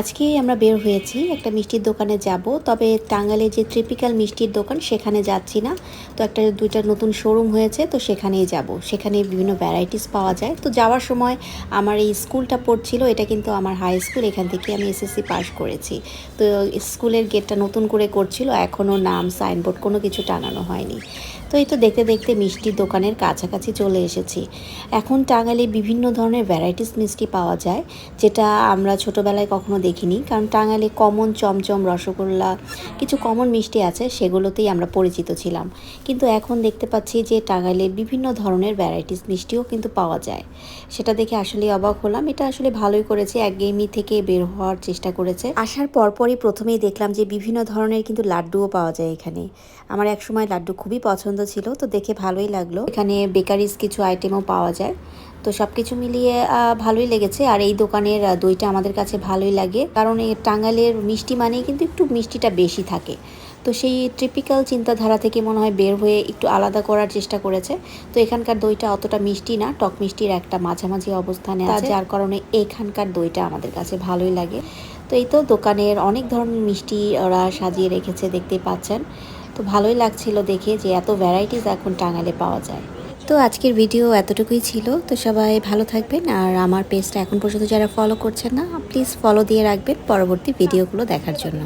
আজকেই আমরা বের হয়েছি, একটা মিষ্টির দোকানে যাব। তবে টাঙ্গালে যে ট্রিপিক্যাল মিষ্টির দোকান, সেখানে যাচ্ছি না। তো একটা দুইটা নতুন শোরুম হয়েছে, তো সেখানেই যাব। সেখানে বিভিন্ন ভ্যারাইটিস পাওয়া যায়। তো যাওয়ার সময় আমার এই স্কুলটা পড়ছিল, এটা কিন্তু আমার হাই স্কুল এখান থেকে আমি এসএসসি পাস করেছি। তো স্কুলের গেটটা নতুন করে করছিল, এখনও নাম সাইনবোর্ড কোনো কিছু টাঙানো হয়নি। তো এই তো দেখতে দেখতে মিষ্টির দোকানের কাছাকাছি চলে এসেছি। এখন টাঙ্গালে বিভিন্ন ধরনের ভ্যারাইটিস মিষ্টি পাওয়া যায়, যেটা আমরা ছোটোবেলায় কখনো দেখিনি, কারণ টাঙ্গালে কমন চমচম রসগোল্লা, কিছু কমন মিষ্টি আছে, সেগুলোতেই আমরা পরিচিত ছিলাম। কিন্তু এখন দেখতে পাচ্ছি যে টাঙ্গাইলে বিভিন্ন ধরনের ভ্যারাইটিস মিষ্টিও কিন্তু পাওয়া যায়। সেটা দেখে আসলে অবাক হলাম। এটা আসলে ভালোই করেছে একগেমি থেকে বের হওয়ার চেষ্টা করেছে। আসার পরপরই প্রথমেই দেখলাম যে বিভিন্ন ধরনের কিন্তু লাড্ডুও পাওয়া যায় এখানে। আমার একসময় লাড্ডু খুবই পছন্দ ছিল, তো দেখে ভালোই লাগল। এখানে বেকারিজ কিছু আইটেমও পাওয়া যায়। তো সব কিছু মিলিয়ে ভালোই লেগেছে। আর এই দোকানের দইটা আমাদের কাছে ভালোই লাগে। কারণ এই টাঙ্গালের মিষ্টি মানেই কিন্তু একটু মিষ্টিটা বেশি থাকে। তো সেই ট্রিপিক্যাল চিন্তাধারা থেকে মনে হয় বের হয়ে একটু আলাদা করার চেষ্টা করেছে। তো এখানকার দইটা অতটা মিষ্টি না টক মিষ্টির একটা মাঝামাঝি অবস্থানে আছে। যার কারণে এখানকার দইটা আমাদের কাছে ভালোই লাগে। তো এই তো দোকানের অনেক ধরনের মিষ্টি ওরা সাজিয়ে রেখেছে দেখতে পাচ্ছেন। তো ভালোই লাগছিল দেখে যে এত ভ্যারাইটিস এখন টাঙালে পাওয়া যায়। তো আজকের ভিডিও এতটুকুই ছিল। তো সবাই ভালো থাকবেন আর আমার পেজটা এখন পর্যন্ত যারা ফলো করছেন না প্লিজ ফলো দিয়ে রাখবেন পরবর্তী ভিডিওগুলো দেখার জন্য।